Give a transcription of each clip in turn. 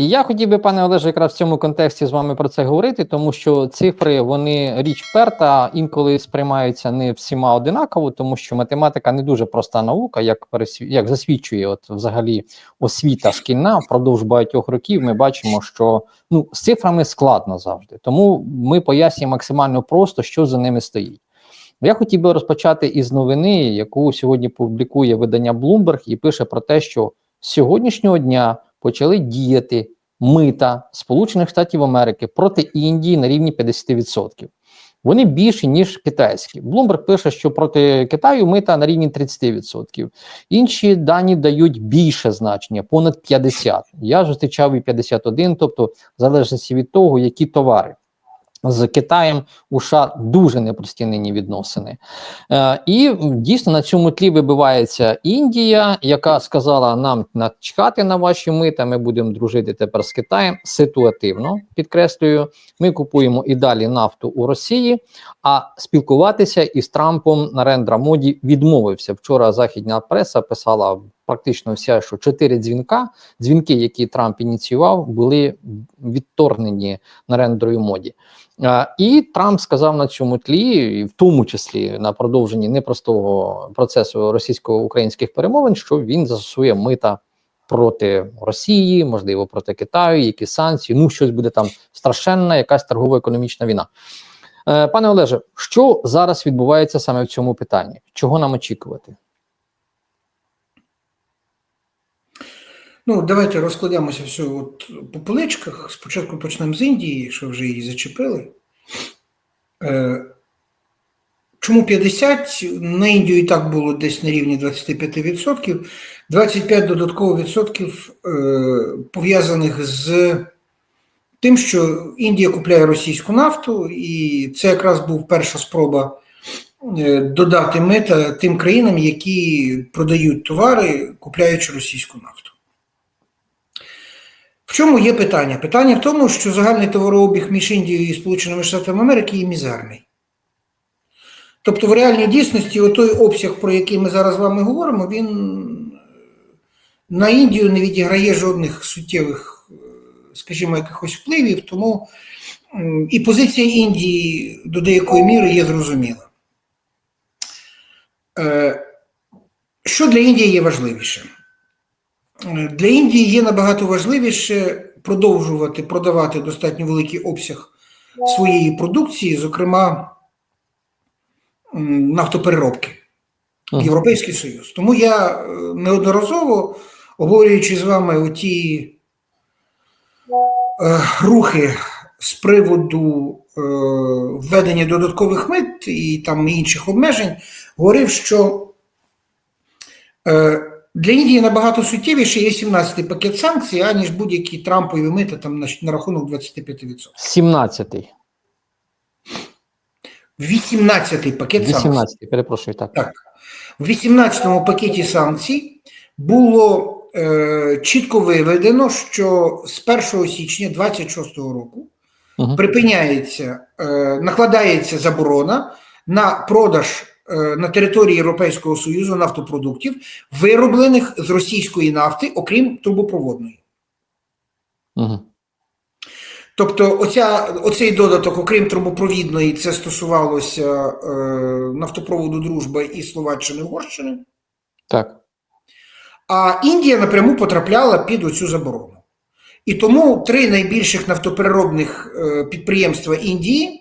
І я хотів би, пане Олеже, якраз в цьому контексті з вами про це говорити, тому що цифри вони річ перта, інколи сприймаються не всіма одинаково, тому що математика не дуже проста наука, як як засвідчує, от взагалі освіта шкільна впродовж багатьох років. Ми бачимо, що ну з цифрами складно завжди. Тому ми пояснюємо максимально просто, що за ними стоїть. Я хотів би розпочати із новини, яку сьогодні публікує видання Bloomberg і пише про те, що з сьогоднішнього дня почали діяти мита Сполучених Штатів Америки проти Індії на рівні 50%. Вони більші, ніж китайські. Блумберг пише, що проти Китаю мита на рівні 30%. Інші дані дають більше значення, понад 50%. Я зустрічав і 51%, тобто в залежності від того, які товари. З Китаєм у США дуже непрості нині відносини. Е, і дійсно на цьому тлі вибивається Індія, яка сказала нам начхати на ваші мита, ми будемо дружити тепер з Китаєм ситуативно, підкреслюю, ми купуємо і далі нафту у Росії, а спілкуватися із Трампом на Рендра Моді відмовився. Вчора західна преса писала практично вся, що чотири дзвінка, дзвінки, які Трамп ініціював, були відторгнені на рендерою моді. І Трамп сказав на цьому тлі, і в тому числі на продовженні непростого процесу російсько-українських перемовин, що він застосує мита проти Росії, можливо, проти Китаю, які санкції. Ну, щось буде там страшенна, якась торгово-економічна війна. Е, Пане Олеже, що зараз відбувається саме в цьому питанні? Чого нам очікувати? Ну, давайте розкладемося все от по поличках. Спочатку почнемо з Індії, якщо вже її зачепили. Е, Чому 50? На Індію і так було десь на рівні 25%. 25 додатково відсотків е, пов'язаних з тим, що Індія купляє російську нафту, і це якраз був перша спроба е, додати мита тим країнам, які продають товари, купляючи російську нафту. В чому є питання? Питання в тому, що загальний товарообіг між Індією і Сполученими Штатами Америки є мізерний. Тобто, в реальній дійсності, той обсяг, про який ми зараз з вами говоримо, він на Індію не відіграє жодних суттєвих, скажімо, якихось впливів, тому і позиція Індії до деякої міри є зрозуміла. Е, що для Індії є важливіше? Для Індії є набагато важливіше продовжувати продавати достатньо великий обсяг своєї продукції, зокрема нафтопереробки в Європейський Союз. Тому я неодноразово, обговорюючи з вами оті е, рухи з приводу е, введення додаткових мит і там інших обмежень, говорив, що е, для Індії набагато суттєвіше є 17-й пакет санкцій, аніж будь-які Трампові мити там на, на рахунок 25%. 17-й. 18-й пакет 18-й, санкцій. перепрошую, так. Так. В 18-му пакеті санкцій було е, чітко виведено, що з 1 січня 26 року Угу. припиняється, е, накладається заборона на продаж на території Європейського Союзу нафтопродуктів, вироблених з російської нафти, окрім трубопроводної. Угу. Тобто, оця, оцей додаток, окрім трубопровідної, це стосувалося е, нафтопроводу Дружба і Словаччини Угорщини. Так. А Індія напряму потрапляла під оцю заборону. І тому три найбільших нафтопереробних е, підприємства Індії е,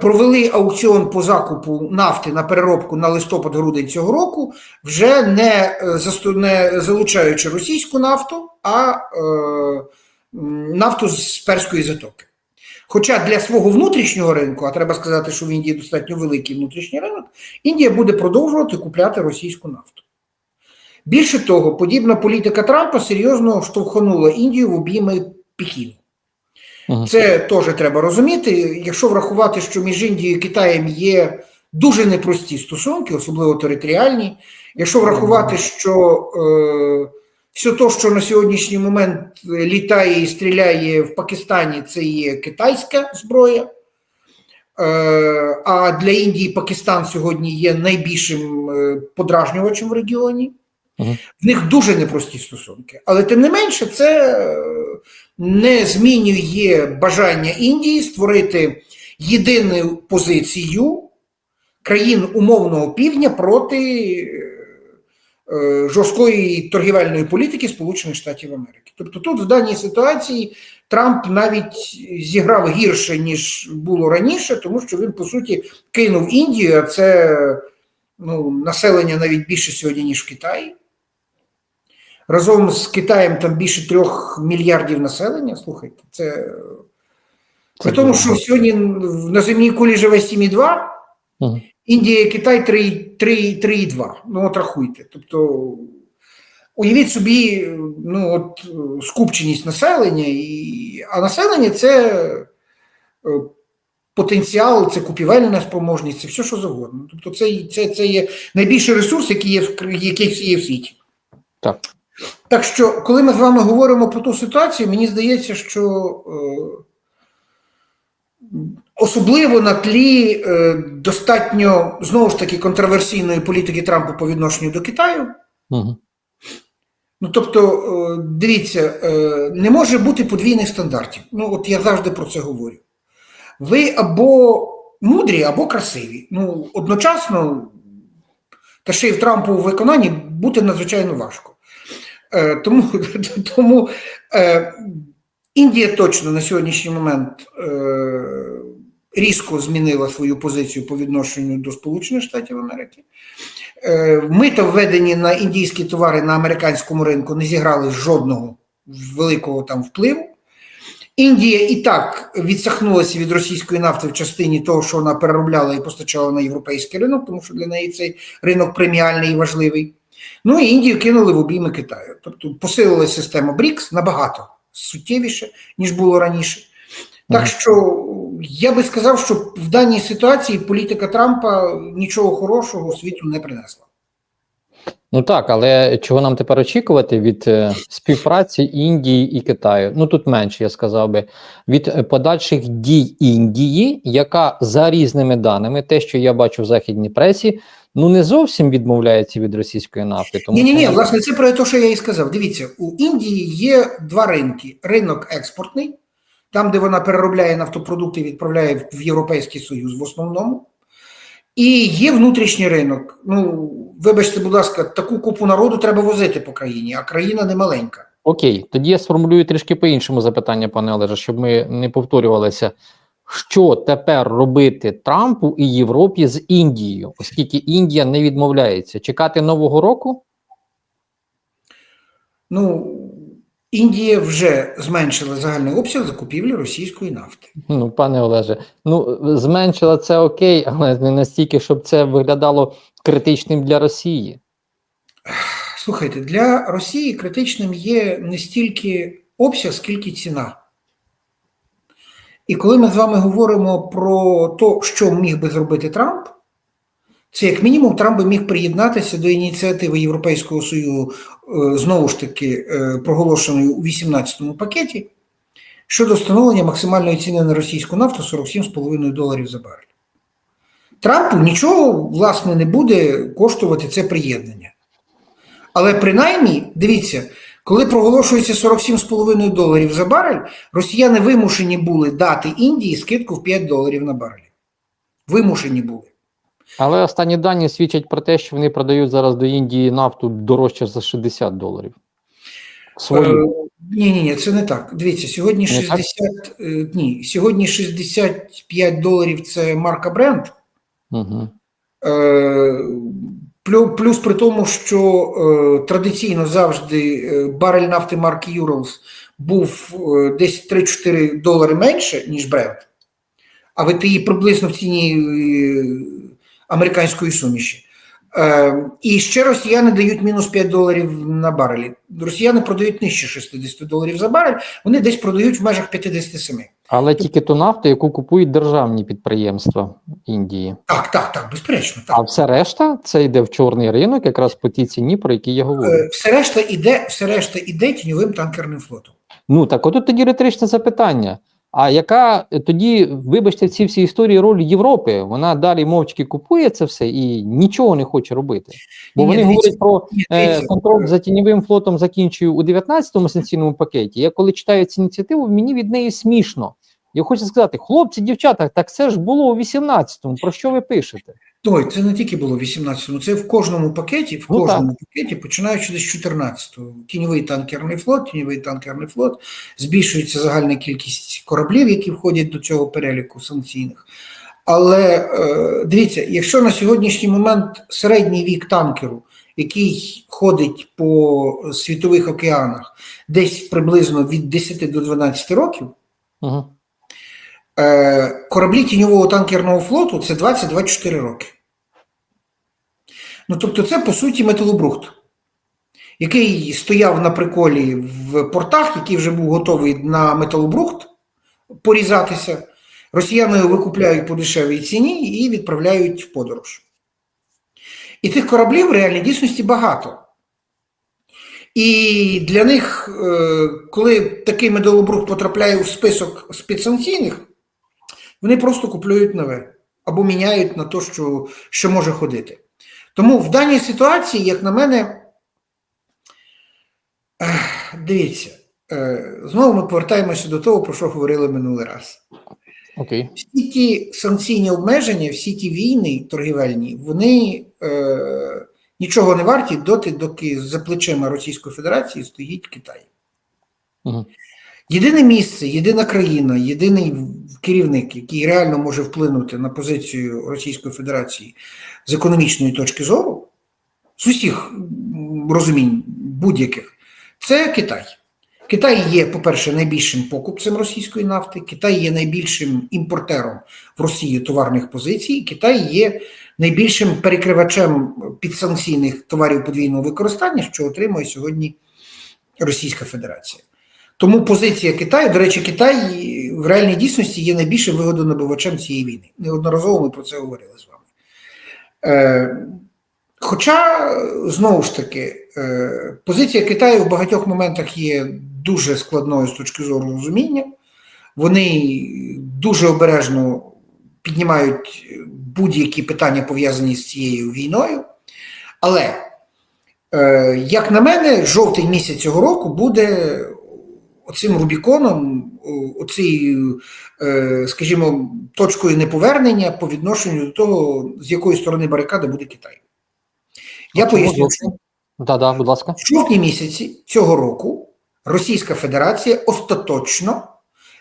провели аукціон по закупу нафти на переробку на листопад-грудень цього року, вже не, е, не залучаючи російську нафту, а е, нафту з Перської затоки. Хоча для свого внутрішнього ринку, а треба сказати, що в Індії достатньо великий внутрішній ринок, Індія буде продовжувати купляти російську нафту. Більше того, подібна політика Трампа серйозно штовхнула Індію в обійми Пекіну. Це теж треба розуміти. Якщо врахувати, що між Індією і Китаєм є дуже непрості стосунки, особливо територіальні, якщо врахувати, що е, все те, що на сьогоднішній момент літає і стріляє в Пакистані, це є китайська зброя. Е, а для Індії Пакистан сьогодні є найбільшим е, подражнювачем в регіоні. В них дуже непрості стосунки. Але тим не менше, це е, не змінює бажання Індії створити єдину позицію країн умовного півдня проти е, жорсткої торгівельної політики Сполучених Штатів Америки. Тобто тут в даній ситуації Трамп навіть зіграв гірше, ніж було раніше, тому що він, по суті, кинув Індію, а це ну, населення навіть більше сьогодні, ніж в Китаї. Разом з Китаєм там більше трьох мільярдів населення. Слухайте, це. При тому, що сьогодні на земній кулі живе 7,2, Мгм. Індія і Китай 3,2. Ну, от рахуйте. Тобто, уявіть собі, ну, от скупченість населення, і, а населення це е, потенціал, це купівельна спроможність, це все, що завгодно. Тобто, це, це, це є найбільший ресурс, який є в, який є в світі. Так. Так що, коли ми з вами говоримо про ту ситуацію, мені здається, що е, особливо на тлі е, достатньо знову ж таки контроверсійної політики Трампа по відношенню до Китаю. Ну тобто, е, дивіться, не може бути подвійних стандартів. Ну, от я завжди про це говорю. Ви або мудрі, або красиві. Ну, одночасно, та ще й в Трампу в виконанні бути надзвичайно важко. Е, тому тому е, Індія точно на сьогоднішній момент е, різко змінила свою позицію по відношенню до Сполучених Штатів Америки. Мита введені на індійські товари на американському ринку не зіграли жодного великого там впливу. Індія і так відсахнулася від російської нафти в частині того, що вона переробляла і постачала на європейський ринок, тому що для неї цей ринок преміальний і важливий. Ну і Індію кинули в обійми Китаю. Тобто посилила система БРІКС набагато суттєвіше, ніж було раніше. Так що я би сказав, що в даній ситуації політика Трампа нічого хорошого світу не принесла. Ну так, але чого нам тепер очікувати від е, співпраці Індії і Китаю? Ну тут менше, я сказав би, від е, подальших дій Індії, яка за різними даними, те, що я бачу в західній пресі, ну не зовсім відмовляється від російської нафти. Тому Ні, ні, ні, що- власне, це про те, що я і сказав. Дивіться, у Індії є два ринки: ринок експортний, там, де вона переробляє нафтопродукти відправляє в- в Європейський Союз в основному. І є внутрішній ринок. Ну, вибачте, будь ласка, таку купу народу треба возити по країні, а країна не маленька. Окей, тоді я сформулюю трішки по-іншому запитання, пане Олеже, щоб ми не повторювалися. Що тепер робити Трампу і Європі з Індією, оскільки Індія не відмовляється? Чекати нового року? Ну, Індія вже зменшила загальний обсяг закупівлі російської нафти. Ну, пане Олеже, ну зменшила це окей, але не настільки, щоб це виглядало критичним для Росії. Слухайте, для Росії критичним є не стільки обсяг, скільки ціна. І коли ми з вами говоримо про те, що міг би зробити Трамп, це як мінімум Трамп би міг приєднатися до ініціативи Європейського Союзу, е, знову ж таки, е, проголошеної у 18-му пакеті, щодо встановлення максимальної ціни на російську нафту 47,5 доларів за барель. Трампу нічого, власне, не буде коштувати це приєднання. Але принаймні, дивіться, коли проголошується 47,5 доларів за барель, росіяни вимушені були дати Індії скидку в 5 доларів на барель. Вимушені були. Але останні дані свідчать про те, що вони продають зараз до Індії нафту дорожче за 60 доларів. Свою. Ні, ні, ні, це не так. Дивіться, сьогодні Не так? 60, е, ні, сьогодні 65 доларів це марка бренд. Угу. Е, Плюс при тому, що е, традиційно завжди е, барель нафти марки Urals був е, десь 3-4 долари менше, ніж бренд, а ВТІ приблизно в ціні е, американської суміші. Е, І ще росіяни дають мінус 5 доларів на барелі. Росіяни продають нижче 60 доларів за барель, вони десь продають в межах 57. Але тільки ту нафту, яку купують державні підприємства Індії. Так, так, так, безперечно. Так. А все решта це йде в чорний ринок, якраз по тій ціні, про які я говорю. Е, Все решта іде, все решта іде тіньовим танкерним флотом. Ну так отут тоді риторичне запитання. А яка е, тоді, вибачте, в ці всі історії роль Європи? Вона далі мовчки купує це все і нічого не хоче робити. Бо Ні, вони ні, говорять про Ні, е, контроль за тіньовим флотом закінчую у 19-му санкційному пакеті. Я коли читаю цю ініціативу, мені від неї смішно. Я хочу сказати, хлопці, дівчата, так це ж було у 18-му. Про що ви пишете? Той, це не тільки було в 18-му, це в кожному пакеті, в Ну, кожному пакеті, починаючи з 14-го. Тіньовий танкерний флот, тіньовий танкерний флот, збільшується загальна кількість кораблів, які входять до цього переліку санкційних. Але е, дивіться, якщо на сьогоднішній момент середній вік танкеру, який ходить по світових океанах, десь приблизно від 10 до 12 років, Угу. Е, Кораблі тіньового танкерного флоту це 20-24 роки. Ну, тобто, це по суті металобрухт, який стояв на приколі в портах, який вже був готовий на металобрухт порізатися. Росіяни його викупляють по дешевій ціні і відправляють в подорож. І тих кораблів в реальній дійсності багато. І для них, е, коли такий металобрухт потрапляє в список спецсанкційних, вони просто купують нове або міняють на те, що, що може ходити. Тому в даній ситуації, як на мене, дивіться, е, знову ми повертаємося до того, про що говорили минулий раз. Окей. Всі ті санкційні обмеження, всі ті війни торгівельні, вони е, нічого не варті доти, доки за плечима Російської Федерації стоїть Китай. Угу. Єдине місце, єдина країна, єдиний керівник, який реально може вплинути на позицію Російської Федерації з економічної точки зору, з усіх розумінь будь-яких, це Китай. Китай є, по-перше, найбільшим покупцем російської нафти, Китай є найбільшим імпортером в Росії товарних позицій, Китай є найбільшим перекривачем підсанкційних товарів подвійного використання, що отримує сьогодні Російська Федерація. Тому позиція Китаю, до речі, Китай в реальній дійсності є найбільшим вигодонабувачем цієї війни. Неодноразово ми про це говорили з вами. Е, Хоча, знову ж таки, е, позиція Китаю в багатьох моментах є дуже складною з точки зору розуміння. Вони дуже обережно піднімають будь-які питання, пов'язані з цією війною. Але, е, як на мене, жовтий місяць цього року буде оцим Рубіконом, оцією, е, скажімо, точкою неповернення по відношенню до того, з якої сторони барикади буде Китай. Я поясню, що Так, да, будь ласка. в жовтні місяці цього року Російська Федерація остаточно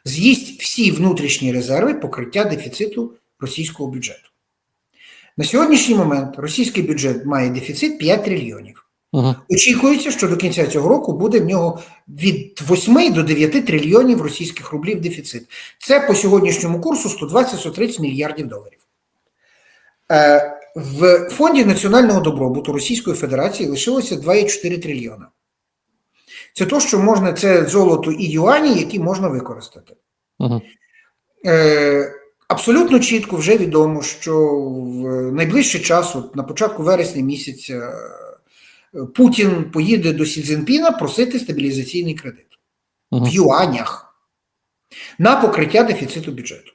з'їсть всі внутрішні резерви покриття дефіциту російського бюджету. На сьогоднішній момент російський бюджет має дефіцит 5 трильйонів. Угу. Очікується, що до кінця цього року буде в нього від 8 до 9 трильйонів російських рублів дефіцит. Це по сьогоднішньому курсу 120-130 мільярдів доларів. Е, в Фонді національного добробуту Російської Федерації лишилося 2,4 трильйона. Це то, що можна, це золото і юані, які можна використати. Угу. Е, абсолютно чітко вже відомо, що в найближчий час, от на початку вересня місяця, Путін поїде до Сі Цзіньпіна просити стабілізаційний кредит Угу. в юанях на покриття дефіциту бюджету.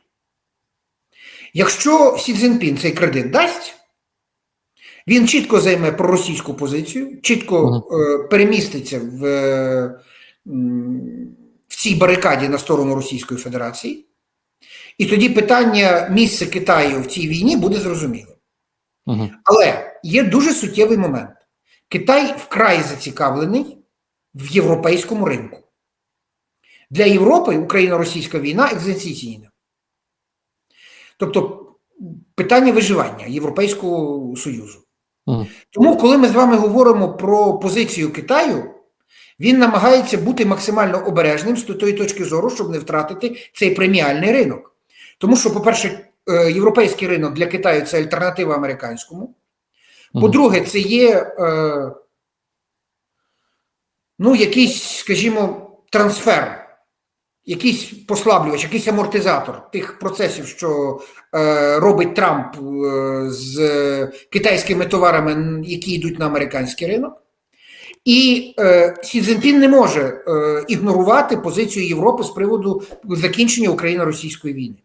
Якщо Сі Цзіньпін цей кредит дасть, він чітко займе проросійську позицію, чітко е, переміститься в, е, в цій барикаді на сторону Російської Федерації, і тоді питання місця Китаю в цій війні буде зрозумілим. Угу. Але є дуже суттєвий момент. Китай вкрай зацікавлений в європейському ринку. Для Європи Україно-російська війна екзистенційна. Тобто питання виживання Європейського Союзу. Тому, коли ми з вами говоримо про позицію Китаю, він намагається бути максимально обережним з тої точки зору, щоб не втратити цей преміальний ринок. Тому що, по-перше, е, європейський ринок для Китаю це альтернатива американському. По-друге, це є е, ну, якийсь, скажімо, трансфер, якийсь послаблювач, якийсь амортизатор тих процесів, що е, робить Трамп е, з китайськими товарами, які йдуть на американський ринок. І е, Сі Цзіньпін не може е, ігнорувати позицію Європи з приводу закінчення Україно-російської війни.